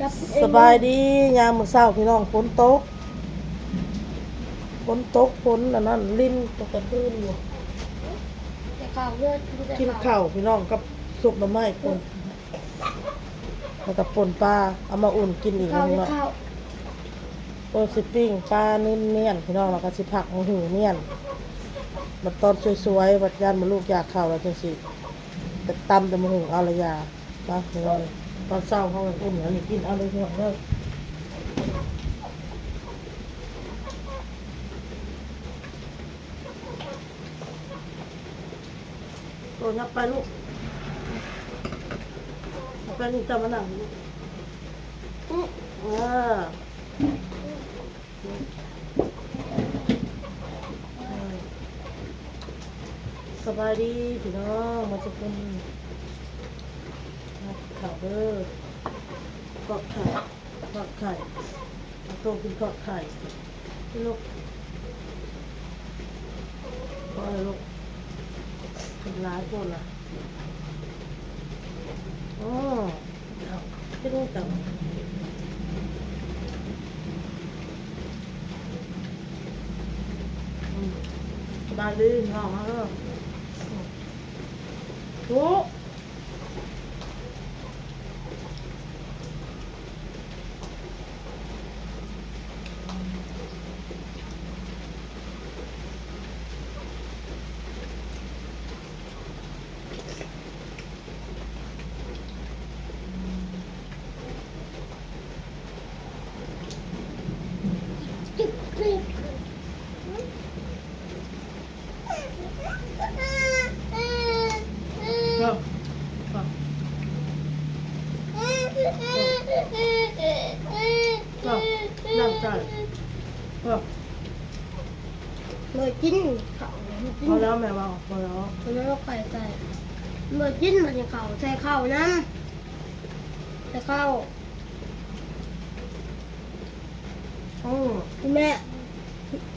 จับสบายดียามมื้อเช้าพี่น้องฝนตกฝนตกฝนอันนั้นลิ้นตกกระพื้นอยู่แต่ข้าวเลือดกินข้าวพี่น้องกับสุกหน่อไม้ป่นแล้วก็ป่นปลาเอามาอุ่นกินอีกข้าวพี่ได้น้องข้าวโอ้สิปิ้งปลาเนียนๆพี่น้องแล้วก็สิผักหมูหูเนียนมันตอนสวยๆบัดยานมาลูกอยากข้าวแล้วจังสิแต่ตำแต่หมูหูเอาละยานะพี่น้อง ตอนเช้าเขาก็อุ่นแล้วนี่กินเอาเลยพี่น้องเด้อโอ้ยับไปลูกยับไปนี่จะมานั่งลูกอื้ออ่าสบายดีพี่น้องมาจะเป็น ข่าวเด้อกอดไข่กอดไข่โตกินกอดไข่ลูกพอลูกเป็นร้ายคนละอ๋อเอาไม่รู้จังบายดีพี่น้องมาเด้อโอ้เริ่มอะ ก็นั่งใจเริ่มเมื่อกินเขาพอแล้วแม่บอกพอแล้วแล้วก็ไข่ใส่เมื่อกินมันจะเข้าใส่เข้าวน้ำใส่เข้าวอืมแม่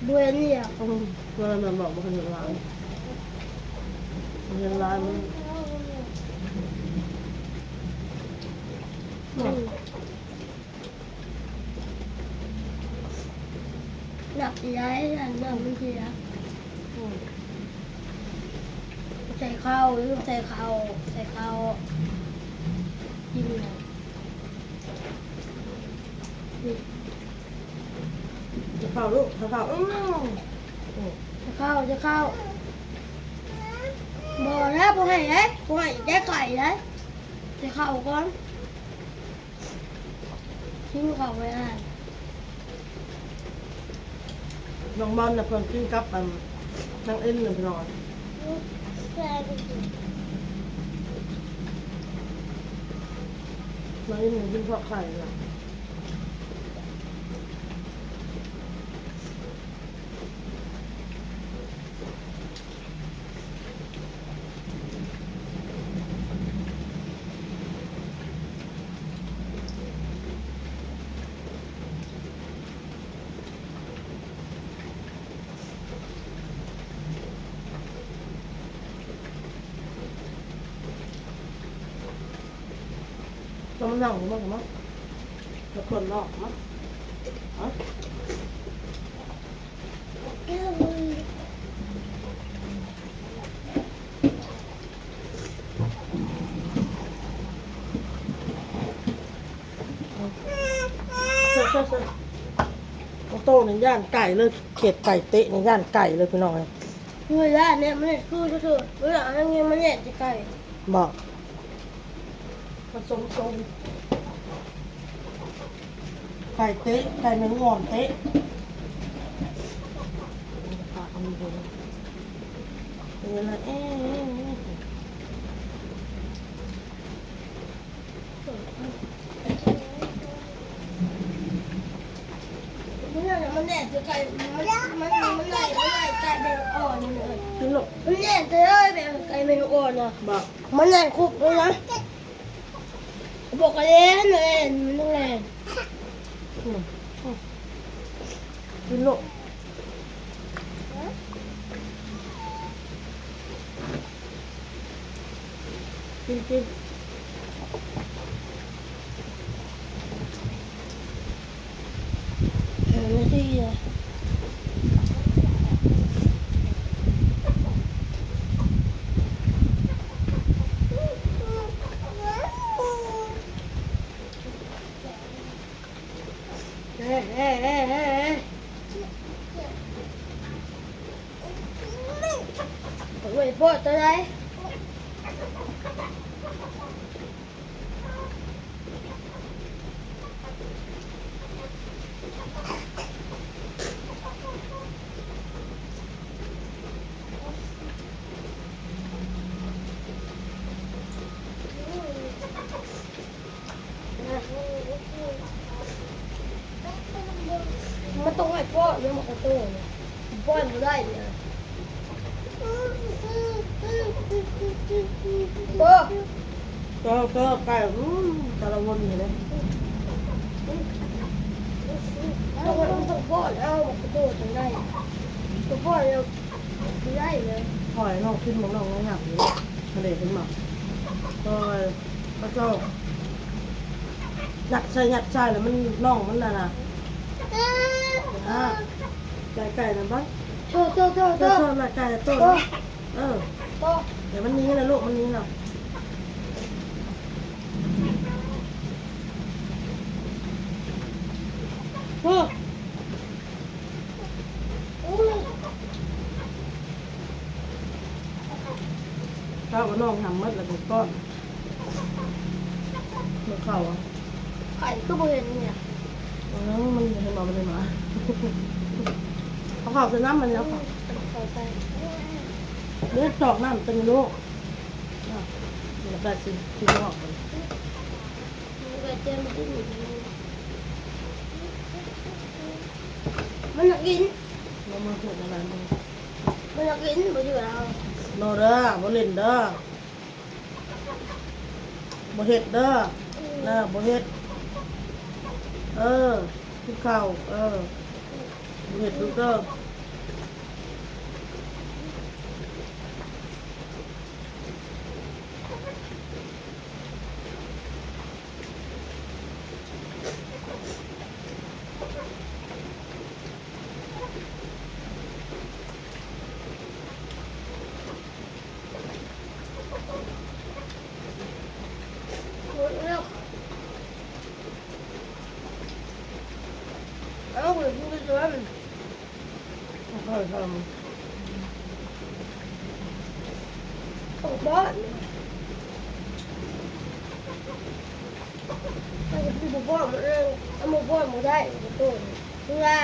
ด้วยนี่อะอืมเวลาแม่บอกมันเห็นร้านมันเห็นร้านมันอืม หนักย้ายอันนั้นมันเสียอืมใส่ข้าวหรือใส่ข้าวใส่ข้าวกินเนี่ยนี่จะเข้าลูกจะเข้าอืมอืมจะเข้าจะเข้าบอกแล้วผมให้เอ้ผมให้แก้ไก่เลยจะเข้าก่อนทิ้งเขาไว้ได้ น้องบอลน่ะเพิ่นกินกับอันนางเอ็นน่ะพี่น้องนางเอ็นน่ะกินทอดไข่น่ะ มานั่งมั้งมั้งจะคนนอกมั้งฮะเช่เช่เช่โอ้ในย่านไก่เลยเขียดไก่เตะในย่านไก่เลยพี่น้องเลยเวลาเนี่ยมันเนี่ยคือก็คือเวลาเนี่ยมันเนี่ยจะไก่บอก ผสมทรงไก่เตะไก่แมงงอนเตะปากมันดูเป็นยังไงเอ๊มันเนี่ยมันเนี่ยจะไก่มันมันมันเนี่ยมันเนี่ยไก่เป็นอ่อนเลยกินหรอกมันเนี่ยจะได้แบบไก่เป็นอ่อนอะบอกมันเนี่ยคุกด้วยนะ Upo ka din, Len. Ano, Len? Tulo. Pintin. Ano siya? มันต้องให้พ่อเรื่องมันกระโต้เนี่ยพ่อไม่ได้เนี่ยพ่อก็ก็ไก่อืมตะละวนอยู่เลยต้องต้องพ่อแล้วมันกระโต้ถึงได้ตัวพ่อเนี่ยไม่ได้เลยหอยนองขึ้นมองน้องหนักอยู่ทะเลขึ้นมาก็ก็เจ้าหยัดใส่หยัดใส่แล้วมันน่องมันน่ะนะ อ่าไก่ไก่นะบ้างโตโตโตโตเจ้าชอบละไก่ต้นโตเออโตเดี๋ยวมันนี้นะลูกมันนี้นะโอ้โอ้ข้าวกับน้องทำมัดแล้วก็ก้อนเมื่อเข้าอะไข่ก็บ่เห็นเนี่ย อ๋อมันเห็นบอมันเลยมาเขาข้าใส่น้ำมันแล้วค่ะเลือดจอกน้ำเป็นลูกอะเดี๋ยวแบบสิสิงอกมันมันก็เจอมันมันอยากกินมันมาถูกอะไรมึงมันอยากกินบ่อยู่แล้วโนเด้อบ่เล่นเด้อบ่เฮ็ดเด้อนะบ่เฮ็ด เออที่เข้าเออบ่เฮ็ดลูกเด้อ หมดแล้วเอา ไปพูดตัวมันค่อยๆทออกบ้านถ้าจะพูดบ่มันเองเอามาบ่มาได้ตัวงา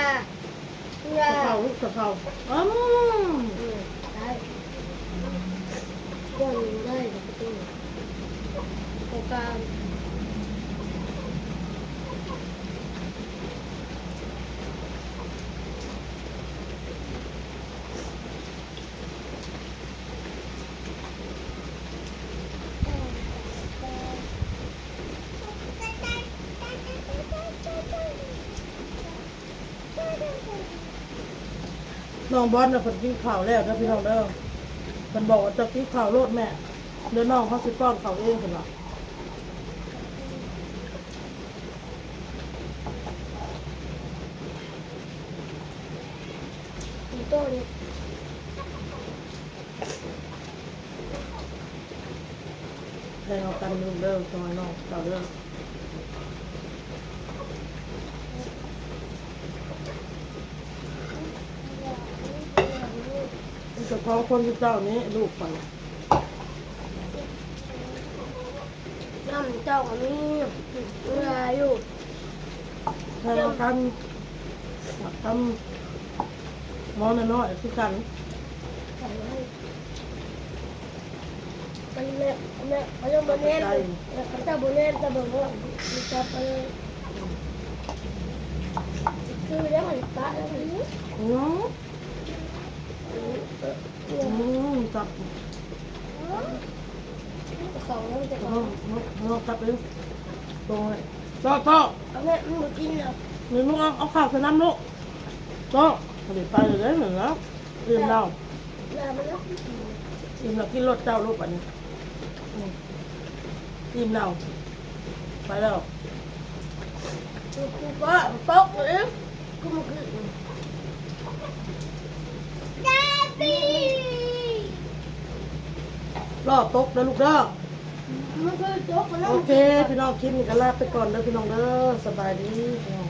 ำ งา เข้าลูกจะเข้าอืม ได้บ่ได้ตัวโอกาส น้องบอสน่ะเพิ่นกินข้าวแล้วเด้อพี่น้องเด้อเพิ่นบอกว่าจะกินข้าวโลดแม่เดี๋ยวน้องเขาสิป้อนข้าวเองเพิ่นว่าตัวนี้ให้เอากันลูกเด้อจอยน้องข้าวเด้อ เฉพาะคนที่เจ้านี้ลูกไปน้ำเจ้าก็มีเวลาอยู่ให้เอากันทำหมอน้อยๆคือกันมันแม่แม่เขาจะบนเน้นเขาจะบนเน้นจะบอกว่ามีจับไปเลยคือแล้วมันตาแล้วมันอืม อืมจับสองแล้วจะอืเอามอืมจับไปดูตรงเลยต่อต่อเอาแม่มันมากินแล้วหนึ่งลูกเอาเอาข้าวใส่น้ำลูกต่อเดี๋ยวไปเลยเด้อหนึ่งแล้วลืมเราลามันแล้วลืมเรากินรถเจ้าลูกอันนี้อืมลืมเราไปแล้วกูก็ตกเลยก็มันคือดาบี้รอบตกนะลูกเด้อมันคือโจ๊กมันโอเค พี่น้องคลิปนี้ก็ลาไปก่อนเด้อพี่น้องเด้อสบายดีพี่น้อง